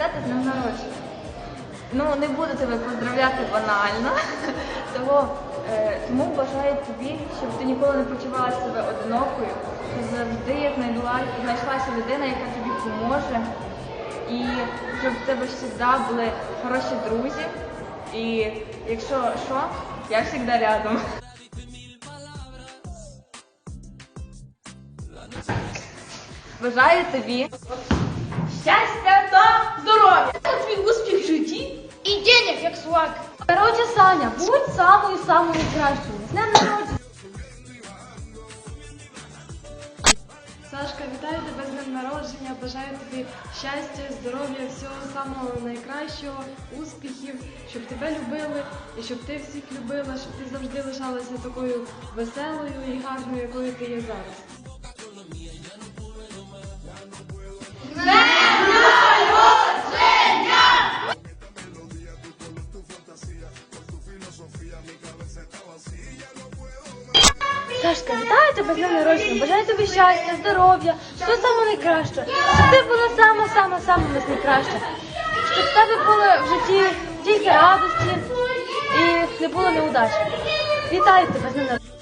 Привітати з днем народження. Ну, не буду тебе поздравляти банально, того, е, тому бажаю тобі, щоб ти ніколи не почувала себе одинокою, що завжди як знайшлася людина, яка тобі поможе, і щоб в тебе завжди були хороші друзі. І якщо що, я завжди рядом. Бажаю тобі щастя та здоров'я! Твій успіх в житті і денег, як свак. Короче, Саня, будь самою самою кращою. З днем народження. Сашка, вітаю тебе з днем народження. Бажаю тобі щастя, здоров'я, всього самого найкращого, успіхів, щоб тебе любили і щоб ти всіх любила, щоб ти завжди лишалася такою веселою і гарною, якою ти є зараз. Сашка, вітаю тебе з днем народження. Бажаю тобі щастя, здоров'я, все саме найкраще. Щоб ти була саме, саме, саме найкраще. Щоб в тебе було в житті тільки радості і не було неудач. Вітаю тебе з днем народження.